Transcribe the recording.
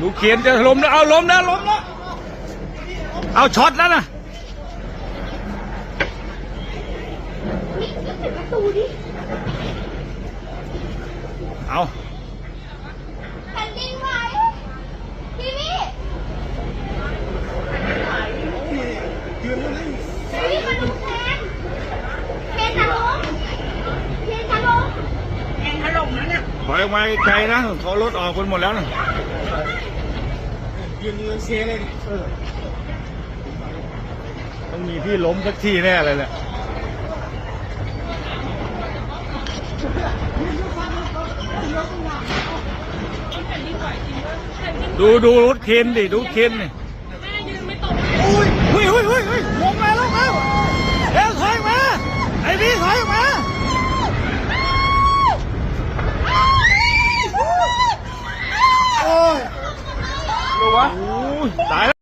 ดูเขียนจะล้มแล้วเอาล้มแล้วล้มแล้วเอาช็อตแล้วนะประตูดิเอาแผ่นดินไหวพี่พี่พี่มาดูแทนเทนจะล้มเทนจะล้มเทนถล่มแล้วเนี่ย ถอยออกมาไกลนะเขารถออกคนหมดแล้วนะยืนเสียเลยเออต้องมีที่ล้มสักที่แน่เลยแหละดูดูรถเคนดิดูเคนนี่ 唔来了。